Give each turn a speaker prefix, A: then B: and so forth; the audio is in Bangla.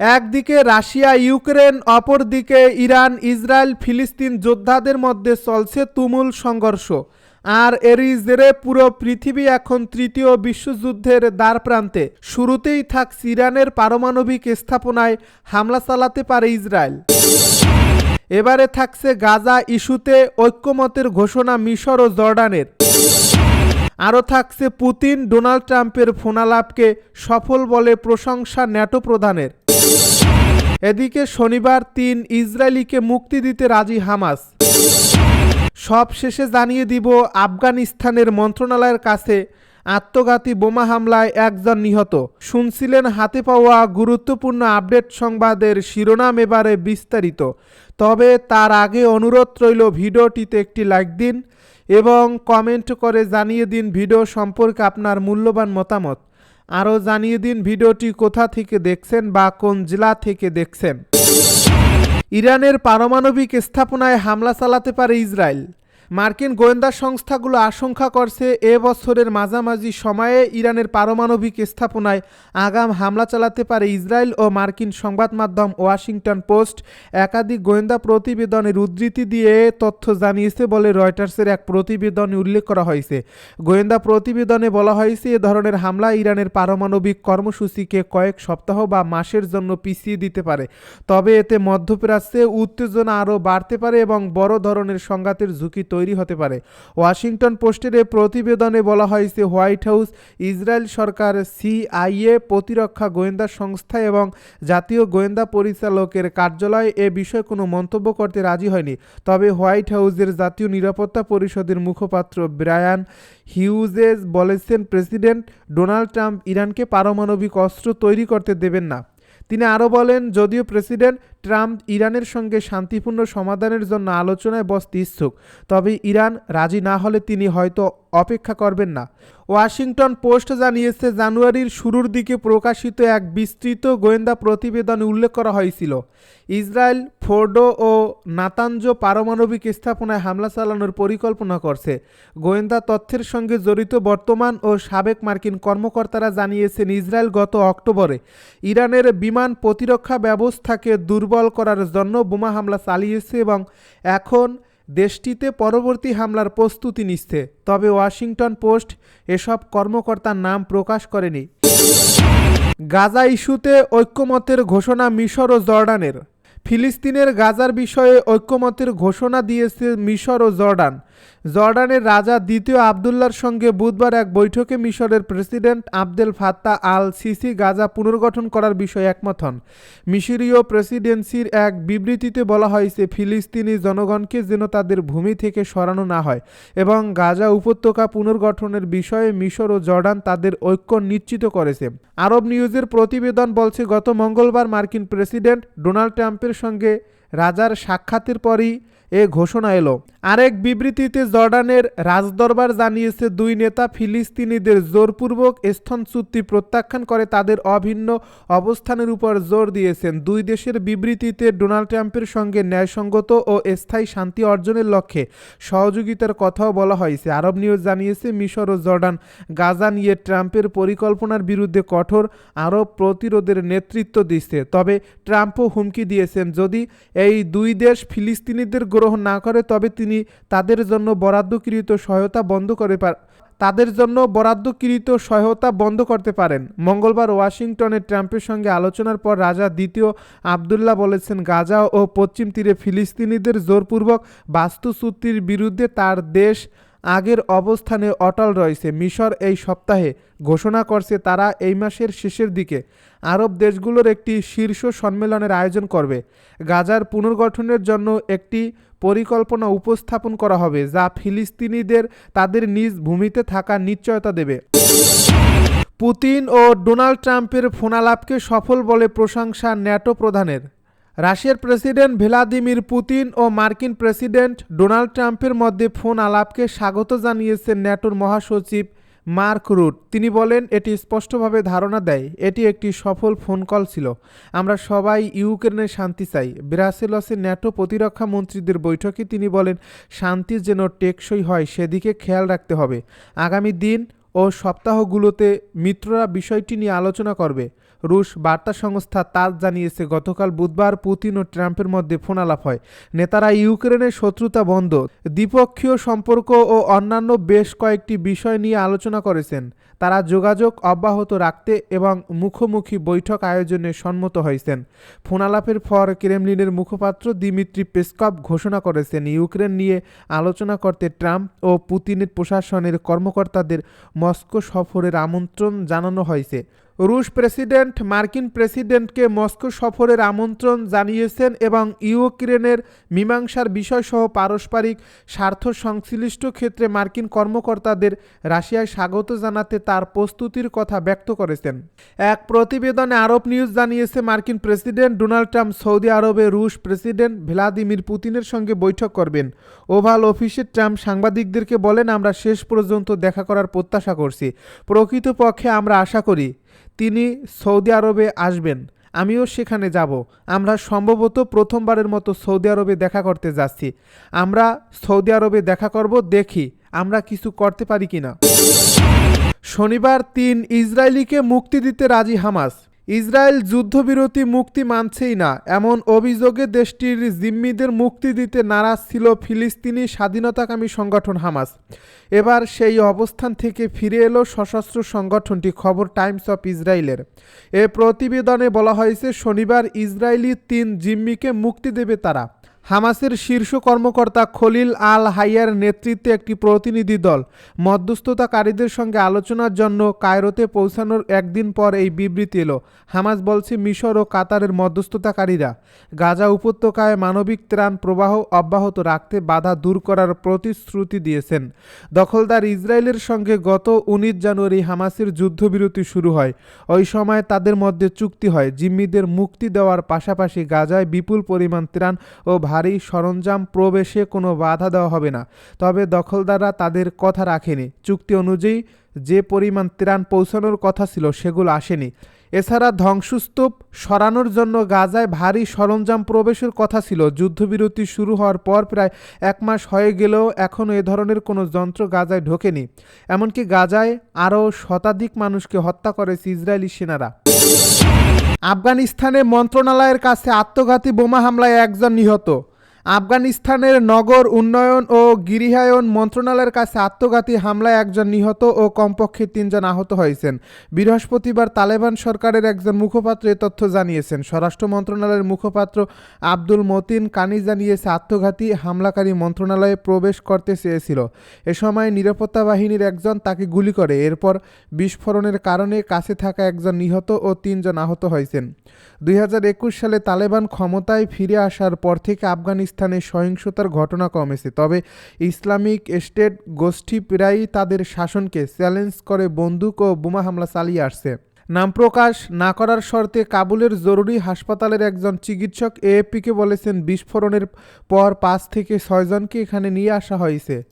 A: একদিকে রাশিয়া, ইউক্রেন, অপরদিকে ইরান, ইসরায়েল, ফিলিস্তিন যোদ্ধাদের মধ্যে চলছে তুমুল সংঘর্ষ। আর এরই জেরে পুরো পৃথিবী এখন তৃতীয় বিশ্বযুদ্ধের দ্বার প্রান্তে শুরুতেই থাকছে ইরানের পারমাণবিক স্থাপনায় হামলা চালাতে পারে ইসরায়েল। এবারে থাকছে গাজা ইস্যুতে ঐক্যমতের ঘোষণা মিশর ও জর্ডানের। আরও থাকছে পুতিন ডোনাল্ড ট্রাম্পের ফোনালাপকে সফল বলে প্রশংসা ন্যাটো প্রধানের। এদিকে শনিবার তিন ইসরায়েলিকে মুক্তি দিতে রাজি হামাস। সব শেষে জানিয়ে দিব, আফগানিস্তানের মন্ত্রণালয়ের কাছে আত্মঘাতী বোমা হামলায় একজন নিহত। শুনছিলেন, হাতে পাওয়া গুরুত্বপূর্ণ আপডেট সংবাদের শিরোনাম এবারে বিস্তারিত। তবে তার আগে অনুরোধ রইল, ভিডিওটিতে একটি লাইক দিন এবং কমেন্ট করে জানিয়ে দিন, ভিডিও সম্পর্কে আপনার মূল্যবান মতামত। আরও জানিয়ে দিন ভিডিওটি কোথা থেকে দেখছেন বা কোন জেলা থেকে দেখছেন। ইরানের পারমাণবিক স্থাপনায় হামলা চালাতে পারে ইসরায়েল। মার্কিন গোয়েন্দা সংস্থাগুলো আশঙ্কা করছে এ বছরের মাঝামাঝি সময়ে ইরানের পারমাণবিক স্থাপনায় আগাম হামলা চালাতে পারে ইসরায়েল ও মার্কিন সংবাদ মাধ্যম ওয়াশিংটন পোস্ট। একাধিক গোয়েন্দা প্রতিবেদনের উদ্ধৃতি দিয়ে তথ্য জানিয়েছে বলে রয়টার্সের এক প্রতিবেদনে উল্লেখ করা হয়েছে। গোয়েন্দা প্রতিবেদনে বলা হয়েছে, এ ধরনের হামলা ইরানের পারমাণবিক কর্মসূচিকে কয়েক সপ্তাহ বা মাসের জন্য পিছিয়ে দিতে পারে। তবে এতে মধ্যপ্রাচ্যে উত্তেজনা আরও বাড়তে পারে এবং বড় ধরনের সংঘাতের ঝুঁকি তৈরি হতে পারে। ওয়াশিংটন পোস্টের প্রতিবেদনে বলা হয়েছে, হোয়াইট হাউস, ইসরায়েল সরকার, সিআইএ, প্রতিরক্ষা গোয়েন্দা সংস্থা এবং জাতীয় গোয়েন্দা পরিচালকের কার্যালয় এ বিষয়ে কোনো মন্তব্য করতে রাজি হয়নি। তবে হোয়াইট হাউসের জাতীয় নিরাপত্তা পরিষদের মুখপাত্র ব্রায়ান হিউজেস বলেছেন, প্রেসিডেন্ট ডোনাল্ড ট্রাম্প ইরানকে পারমাণবিক অস্ত্র তৈরি করতে দেবেন না। তিনি আরও বলেন, যদিও প্রেসিডেন্ট ট্রাম্প ইরানের সঙ্গে শান্তিপূর্ণ সমাধানের জন্য আলোচনায় বসতে ইচ্ছুক, তবে ইরান রাজি না হলে তিনি হয়তো অপেক্ষা করবেন না। ওয়াশিংটন পোস্ট জানিয়েছে, জানুয়ারির শুরুর দিকে প্রকাশিত এক বিস্তৃত গোয়েন্দা প্রতিবেদনে উল্লেখ করা হয়েছিল, ইসরায়েল ফোর্ডো ও নাতাঞ্জ পারমাণবিক স্থাপনায় হামলা চালানোর পরিকল্পনা করছে। গোয়েন্দা তথ্যের সঙ্গে জড়িত বর্তমান ও সাবেক মার্কিন কর্মকর্তারা জানিয়েছেন, ইসরায়েল গত অক্টোবরে ইরানের বিমান প্রতিরক্ষা ব্যবস্থাকে দুর্বল করার জন্য বোমা হামলা চালিয়েছে এবং এখন দেশটিতে পরবর্তী হামলার প্রস্তুতি নিচ্ছে। তবে ওয়াশিংটন পোস্ট এসব কর্মকর্তার নাম প্রকাশ করেনি। গাজা ইস্যুতে ঐক্যমতের ঘোষণা মিশর ও জর্ডানের। ফিলিস্তিনের গাজার বিষয়ে ঐক্যমতের ঘোষণা দিয়েছে মিশর ও জর্ডান। জর্ডানের রাজা দ্বিতীয় আবদুল্লার সঙ্গে বুধবার এক বৈঠকে মিশরের president Abdel Fattah al Sisi Gaza পুনর্গঠন করার বিষয়ে একমত হন। মিশরীয় প্রেসিডেন্সির এক বিবৃতিতে বলা হয়েছে, ফিলিস্তিনি জনগণকে যেন তাদের ভূমি থেকে সরানো না হয় এবং গাজা উপত্যকা পুনর্গঠনের বিষয়ে মিশর ও জর্ডান তাদের ঐক্য নিশ্চিত করেছে। আরব নিউজের প্রতিবেদন বলছে, গত মঙ্গলবার মার্কিন প্রেসিডেন্ট ডোনাল্ড ট্রাম্পের সঙ্গে রাজার সাক্ষাতের পরই এ ঘোষণা এলো। আরেক বিবৃতিতে জর্ডানের রাজদরবার জানিয়েছে, দুই নেতা ফিলিস্তিনিদের জোরপূর্বক স্থান চুক্তি প্রত্যাখ্যান করে তাদের অভিন্ন অবস্থানের উপর জোর দিয়েছেন। দুই দেশের বিবৃতিতে ডোনাল্ড ট্রাম্পের সঙ্গে ন্যায়সঙ্গত ও স্থায়ী শান্তি অর্জনের লক্ষ্যে সহযোগিতার কথাও বলা হয়েছে। আরব নিউজ জানিয়েছে, মিশর ও জর্ডান গাজা নিয়ে ট্রাম্পের পরিকল্পনার বিরুদ্ধে কঠোর আরব প্রতিরোধের নেতৃত্ব দিচ্ছে। তবে ট্রাম্পও হুমকি দিয়েছেন, যদি এই দুই দেশ ফিলিস্তিনিদের গ্রহণ না করে তবে তিনি তাদের জন্য বরাদ্দকৃত সহায়তা বন্ধ করে তাদের জন্য বরাদ্দকৃত সহায়তা বন্ধ করতে পারেন। মঙ্গলবার ওয়াশিংটনে ট্রাম্পের সঙ্গে আলোচনার পর রাজা দ্বিতীয় আবদুল্লাহ বলেছেন, গাজা ও পশ্চিম তীরে ফিলিস্তিনিদের জোরপূর্বক বাস্তুচ্যুতির বিরুদ্ধে তার দেশ আগের অবস্থানে অটল রয়েছে। মিশর এই সপ্তাহে ঘোষণা করছে তারা এই মাসের শেষের দিকে আরব দেশগুলোর একটি শীর্ষ সম্মেলনের আয়োজন করবে। গাজার পুনর্গঠনের জন্য একটি পরিকল্পনা উপস্থাপন করা হবে, যা ফিলিস্তিনিদের তাদের নিজ ভূমিতে থাকার নিশ্চয়তা দেবে। পুতিন ও ডোনাল্ড ট্রাম্পের ফোনালাপকে সফল বলে প্রশংসা ন্যাটো প্রধানের। রাশিয়ার প্রেসিডেন্ট ভ্লাদিমির পুতিন ও মার্কিন প্রেসিডেন্ট ডোনাল্ড ট্রাম্পের মধ্যে ফোন আলাপকে স্বাগত জানিয়েছেন ন্যাটোর মহাসচিব মার্ক রুট। তিনি বলেন, এটি স্পষ্টভাবে ধারণা দেয়, এটি একটি সফল ফোন কল ছিল। আমরা সবাই ইউক্রেনের শান্তি চাই। ব্রাসেলসে ন্যাটো প্রতিরক্ষা মন্ত্রীদের বৈঠকে তিনি বলেন শান্তি যেন টেকসই হয়, সেদিকে খেয়াল রাখতে হবে। আগামী দিন ও সপ্তাহগুলোতে মিত্ররা বিষয়টি নিয়ে আলোচনা করবে। রুশ বার্তা সংস্থা তাজ জানিয়েছে, গতকাল বুধবার পুতিন ও ট্রাম্পের মধ্যে ফোনালাপ হয়। নেতারা ইউক্রেনের শত্রুতা বন্ধ, দ্বিপক্ষীয় সম্পর্ক ও অন্যান্য বেশ কয়েকটি বিষয় নিয়ে আলোচনা করেছেন। তারা যোগাযোগ অব্যাহত রাখতে এবং মুখোমুখি বৈঠক আয়োজনে সম্মত হয়েছেন। ফোনালাপের পর ক্রেমলিনের মুখপাত্র দিমিত্রি পেসকপ ঘোষণা করেছেন, ইউক্রেন নিয়ে আলোচনা করতে ট্রাম্প ও পুতিনের প্রশাসনের কর্মকর্তাদের মস্কো সফরের আমন্ত্রণ জানানো হয়েছে। রুশ প্রেসিডেন্ট মার্কিন প্রেসিডেন্টকে মস্কো সফরের আমন্ত্রণ জানিয়েছেন এবং ইউক্রেনের মীমাংসার বিষয়সহ পারস্পরিক স্বার্থ সংশ্লিষ্ট ক্ষেত্রে মার্কিন কর্মকর্তাদের রাশিয়ায় স্বাগত জানাতে তার প্রস্তুতির কথা ব্যক্ত করেছেন। এক প্রতিবেদনে আরব নিউজ জানিয়েছে, মার্কিন প্রেসিডেন্ট ডোনাল্ড ট্রাম্প সৌদি আরবে রুশ প্রেসিডেন্ট ভ্লাদিমির পুতিনের সঙ্গে বৈঠক করবেন। ওভাল অফিসে ট্রাম্প সাংবাদিকদেরকে বলেন, আমরা শেষ পর্যন্ত দেখা করার প্রত্যাশা করছি। প্রকৃতপক্ষে আমরা আশা করি তিনি সৌদি আরবে আসবেন। আমিও সেখানে যাব। আমরা সম্ভবত প্রথমবারের মতো সৌদি আরবে দেখা করতে যাচ্ছি। আমরা সৌদি আরবে দেখা করব, দেখি আমরা কিছু করতে পারি কি না শনিবার তিন ইসরায়েলিকে মুক্তি দিতে রাজি হামাস। ইসরায়েল যুদ্ধবিরতি মুক্তি মানছেই না। এমন অভিযোগে দেশটির জিম্মিদের মুক্তি দিতে নারাজ ছিল ফিলিস্তিনি স্বাধীনতাকামী সংগঠন হামাস। এবার সেই অবস্থান থেকে ফিরে এলো সশস্ত্র সংগঠনটি, খবর টাইমস অফ ইসরায়েলের। এ প্রতিবেদনে বলা হয়েছে, শনিবার ইসরায়েলি তিন জিম্মিকে মুক্তি দেবে তারা। হামাসের শীর্ষ কর্মকর্তা খলিল আল হাইয়ার নেতৃত্বে একটি প্রতিনিধি দল মধ্যস্থতাকারীদের সঙ্গে আলোচনার জন্য কায়রোতে পৌঁছানোর একদিন পর এই বিবৃতি এলো। হামাস বলছে, মিশর ও কাতারের মধ্যস্থতাকারীরা গাজা উপত্যকায় মানবিক ত্রাণ প্রবাহ অব্যাহত রাখতে বাধা দূর করার প্রতিশ্রুতি দিয়েছেন। দখলদার ইসরায়েলের সঙ্গে গত উনিশ জানুয়ারি হামাসের যুদ্ধবিরতি শুরু হয়। ওই সময় তাদের মধ্যে চুক্তি হয়, জিম্মিদের মুক্তি দেওয়ার পাশাপাশি গাজায় বিপুল পরিমাণ ত্রাণ ও ভারী সরঞ্জাম প্রবেশে কোনো বাধা দেওয়া হবে না। তবে দখলদাররা তাদের কথা রাখেনি। চুক্তি অনুযায়ী যে পরিমাণ ত্রাণ পৌঁছানোর কথা ছিল সেগুলো আসেনি। এছাড়া ধ্বংসস্তূপ সরানোর জন্য গাজায় ভারী সরঞ্জাম প্রবেশের কথা ছিল। যুদ্ধবিরতি শুরু হওয়ার পর প্রায় এক মাস হয়ে গেলেও এখনও এ ধরনের কোনো যন্ত্র গাজায় ঢোকেনি। এমনকি গাজায় আরও শতাধিক মানুষকে হত্যা করেছে ইসরায়েলি সেনারা। আফগানিস্তানে মন্ত্রণালয়ের কাছে আত্মঘাতী বোমা হামলায় একজন নিহত। আফগানিস্তানের নগর উন্নয়ন ও গৃহায়ন মন্ত্রণালয়ের কাছে আত্মঘাতী হামলায় একজন নিহত ও কমপক্ষে তিনজন আহত হয়েছেন। বৃহস্পতিবার তালেবান সরকারের একজন মুখপাত্র এ তথ্য জানিয়েছেন। স্বরাষ্ট্র মন্ত্রণালয়ের মুখপাত্র আব্দুল মতিন কানি জানিয়েছে, আত্মঘাতী হামলাকারী মন্ত্রণালয়ে প্রবেশ করতে চেয়েছিল। এ সময় নিরাপত্তা বাহিনীর একজন তাকে গুলি করে। এরপর বিস্ফোরণের কারণে কাছে থাকা একজন নিহত ও তিনজন আহত হয়েছেন। দুই হাজার একুশ সালে তালেবান ক্ষমতায় ফিরে আসার পর থেকে আফগানিস্তানে সহিংসতার ঘটনা কমেছে। তবে ইসলামিক স্টেট গোষ্ঠী প্রায়ই তাদের শাসনকে চ্যালেঞ্জ করে বন্দুক ও বোমা হামলা চালিয়ে আসছে। নাম প্রকাশ না করার শর্তে কাবুলের জরুরি হাসপাতালের একজন চিকিৎসক এএপিকে বলেছেন, বিস্ফোরণের পর পাঁচ থেকে ছয়জনকে এখানে নিয়ে আসা হয়েছে।